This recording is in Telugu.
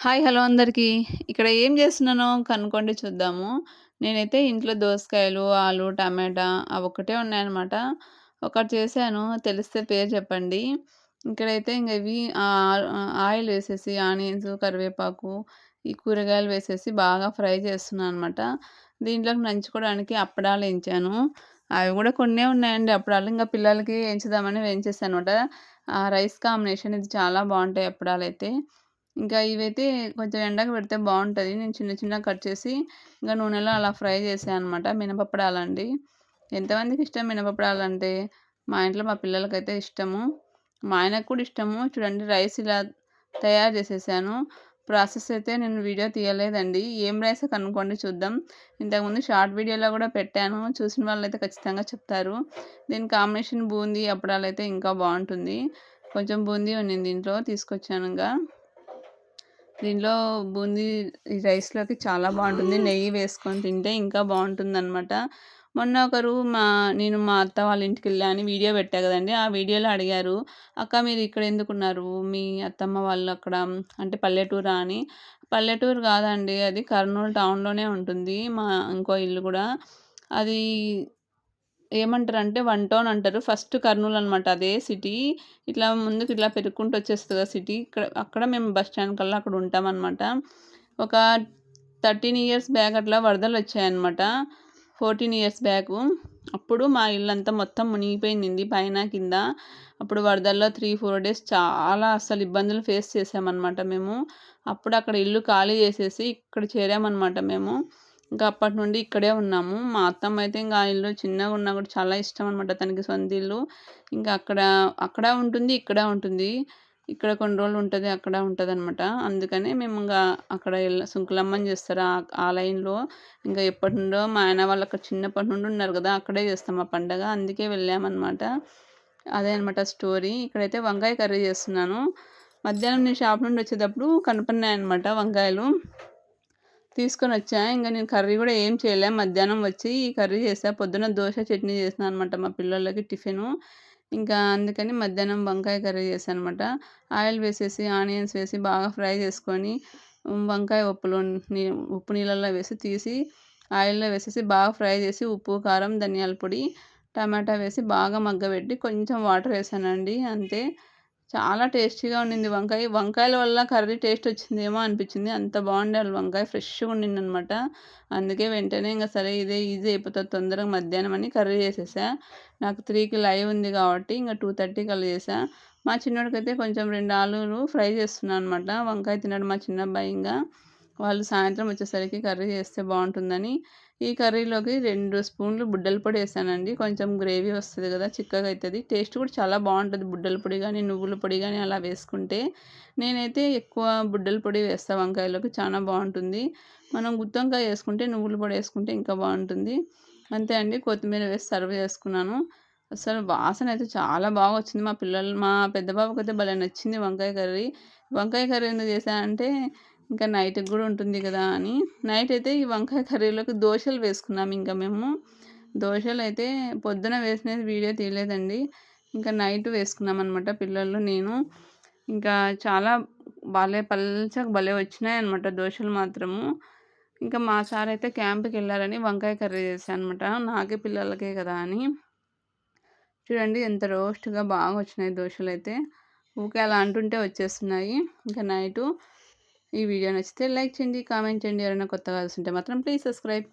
హాయ్ హలో అందరికీ. ఇక్కడ ఏం చేస్తున్నానో కనుక్కోండి చూద్దాము. నేనైతే ఇంట్లో దోసకాయలు ఆలు టమాటా అవి ఒకటే ఉన్నాయన్నమాట. ఒకటి చేశాను తెలిస్తే పేరు చెప్పండి. ఇక్కడైతే ఇంక ఇవి ఆయిల్ వేసేసి ఆనియన్స్ కరివేపాకు ఈ కూరగాయలు వేసేసి బాగా ఫ్రై చేస్తున్నాను అనమాట దీంట్లోకి నంచుకోవడానికి అప్పడాలు వేయించాను అవి కూడా కొన్నే ఉన్నాయండి. అప్పడాలు ఇంకా పిల్లలకి వేయించుదామని వేయించేసాను అనమాట రైస్ కాంబినేషన్ ఇది చాలా బాగుంటాయి అప్పడాలు అయితే ఇంకా ఇవైతే కొంచెం ఎండకు పెడితే బాగుంటుంది. నేను చిన్న చిన్నగా కట్ చేసి ఇంకా నూనెలో అలా ఫ్రై చేసాను అనమాట మినపప్పడాలండి. ఎంతమందికి ఇష్టం మినపప్పడాలంటే? మా ఇంట్లో మా పిల్లలకైతే ఇష్టము. మా ఆయనకు కూడా ఇష్టము. చూడండి రైస్ ఇలా తయారు చేసేసాను. ప్రాసెస్ అయితే నేను వీడియో తీయలేదండి. ఏం రైస్ కనుక్కోండి చూద్దాం. ఇంతకుముందు షార్ట్ వీడియోలో కూడా పెట్టాను. చూసిన వాళ్ళు అయితే ఖచ్చితంగా చెప్తారు. దీని కాంబినేషన్ బూందీ అప్పడాలు అయితే ఇంకా బాగుంటుంది. కొంచెం బూందీ ఉన్నింది దీంట్లో తీసుకొచ్చాను ఇంకా. దీనిలో బూందీ ఈ రైస్లోకి చాలా బాగుంటుంది. నెయ్యి వేసుకొని తింటే ఇంకా బాగుంటుంది అనమాట మొన్న ఒకరు మా నేను మా అత్త వాళ్ళ ఇంటికి వెళ్ళాను వీడియో పెట్టా కదండి. ఆ వీడియోలో అడిగారు అక్క మీరు ఇక్కడ ఎందుకున్నారు? మీ అత్తమ్మ వాళ్ళు అక్కడ అంటే పల్లెటూరా? అని. పల్లెటూరు కాదండి. అది కర్నూలు టౌన్లోనే ఉంటుంది మా ఇంకో ఇల్లు కూడా. అది ఏమంటారు అంటే వన్ టౌన్ అంటారు. ఫస్ట్ కర్నూలు అనమాట అదే సిటీ. ఇట్లా ముందుకు ఇట్లా పెరుక్కుంటూ వచ్చేస్తుంది కదా సిటీ. ఇక్కడ అక్కడ మేము బస్ స్టాండ్ కల్లా అక్కడ ఉంటామన్నమాట ఒక థర్టీన్ ఇయర్స్ బ్యాక్ అట్లా వరదలు వచ్చాయన్నమాట. Fourteen years back. అప్పుడు మా ఇల్లు అంతా మొత్తం మునిగిపోయింది పైన కింద. అప్పుడు వరదల్లో త్రీ ఫోర్ డేస్ చాలా అసలు ఇబ్బందులు ఫేస్ చేసామన్నమాట మేము. అప్పుడు అక్కడ ఇల్లు ఖాళీ చేసేసి ఇక్కడ చేరామన్నమాట మేము. ఇంకా అప్పటి నుండి ఇక్కడే ఉన్నాము. మా అత్తమ్మ అయితే ఇంకా ఇల్లు చిన్నగా ఉన్నా కూడా చాలా ఇష్టం అనమాట తనకి సొంత ఇల్లు. ఇంకా అక్కడ అక్కడ ఉంటుంది ఇక్కడ ఉంటుంది. ఇక్కడ కొన్ని రోజులు ఉంటుంది అక్కడ ఉంటుంది అనమాట అందుకనే మేము ఇంకా అక్కడ సుంకులమ్మని చేస్తారు ఆ లైన్లో. ఇంకా ఎప్పటి నుండో మా ఆయన వాళ్ళు అక్కడ చిన్నప్పటి నుండి ఉన్నారు కదా అక్కడే చేస్తాం ఆ పండగ. అందుకే వెళ్ళామన్నమాట అదే అనమాట స్టోరీ. ఇక్కడైతే వంకాయ కర్రీ చేస్తున్నాను. మధ్యాహ్నం నేను షాప్ నుండి వచ్చేటప్పుడు కనపడినాయి అనమాట వంకాయలు. తీసుకొని వచ్చా ఇంకా నేను కర్రీ కూడా ఏం చేయలే. మధ్యాహ్నం వచ్చి ఈ కర్రీ చేసా. పొద్దున దోశ చట్నీ చేసిన అనమాట మా పిల్లలకి టిఫిను. ఇంకా అందుకని మధ్యాహ్నం వంకాయ కర్రీ చేశాను అనమాట ఆయిల్ వేసేసి ఆనియన్స్ వేసి బాగా ఫ్రై చేసుకొని వంకాయ ఉప్పులో ఉప్పు నీళ్ళల్లో వేసి తీసి ఆయిల్లో వేసేసి బాగా ఫ్రై చేసి ఉప్పు కారం ధనియాల పొడి టమాటా వేసి బాగా మగ్గబెట్టి కొంచెం వాటర్ వేసానండి. అంతే. చాలా టేస్టీగా ఉండింది వంకాయ. వంకాయల వల్ల కర్రీ టేస్ట్ వచ్చిందేమో అనిపించింది. అంత బాగుండే వంకాయ ఫ్రెష్గా ఉండింది అనమాట అందుకే వెంటనే ఇంకా సరే ఇదే ఈజీ అయిపోతుంది. తొందరగా మధ్యాహ్నం అని కర్రీ చేసేసా. నాకు త్రీకి లైవ్ ఉంది కాబట్టి ఇంకా టూ థర్టీకి అలా చేసా. మా చిన్నోడికైతే కొంచెం రెండు ఆలూలు ఫ్రై చేస్తున్నాను అనమాట వంకాయ తిన్నాడు మా చిన్న అబ్బాయి ఇంకా. వాళ్ళు సాయంత్రం వచ్చేసరికి కర్రీ చేస్తే బాగుంటుందని. ఈ కర్రీలోకి రెండు స్పూన్లు బుడ్డల పొడి వేసానండి. కొంచెం గ్రేవీ వస్తుంది కదా చిక్కగా అవుతుంది టేస్ట్ కూడా చాలా బాగుంటుంది బుడ్డల పొడి కానీ నువ్వుల పొడి కానీ అలా వేసుకుంటే. నేనైతే ఎక్కువ బుడ్డల పొడి వేస్తాను వంకాయలోకి చాలా బాగుంటుంది. మనం గుత్తంకాయ వేసుకుంటే నువ్వుల పొడి వేసుకుంటే ఇంకా బాగుంటుంది. అంతే అండి. కొత్తిమీర వేసి సర్వ్ చేసుకున్నాను. అసలు వాసన అయితే చాలా బాగా వచ్చింది. మా పిల్లలు మా పెద్ద బాబుకి అయితే భలే నచ్చింది వంకాయ కర్రీ. వంకాయ కర్రీ ఎందుకు చేశానంటే ఇంకా నైట్కి కూడా ఉంటుంది కదా అని. నైట్ అయితే ఈ వంకాయ కర్రీలోకి దోశలు వేసుకున్నాం ఇంకా మేము. దోశలు అయితే పొద్దున వేసినది వీడియో తీయలేదండి. ఇంకా నైట్ వేసుకున్నాం అనమాట పిల్లలు నేను. ఇంకా చాలా భలే పల్చగా భలే వచ్చినాయి అనమాట దోశలు మాత్రము. ఇంకా మా సార్ అయితే క్యాంప్కి వెళ్ళారని వంకాయ కర్రీ చేశాను అనమాట నాకే పిల్లలకే కదా అని. చూడండి ఎంత రోస్ట్గా బాగా వచ్చినాయి దోశలు అయితే. ఊకే అలా అంటుంటే వచ్చేస్తున్నాయి. ఇంకా నైటు ఈ వీడియో నచ్చితే లైక్ చేయండి కామెంట్ చేయండి. ఎవరైనా కొత్తగా ఉంటే మాత్రం ప్లీజ్ సబ్స్క్రైబ్.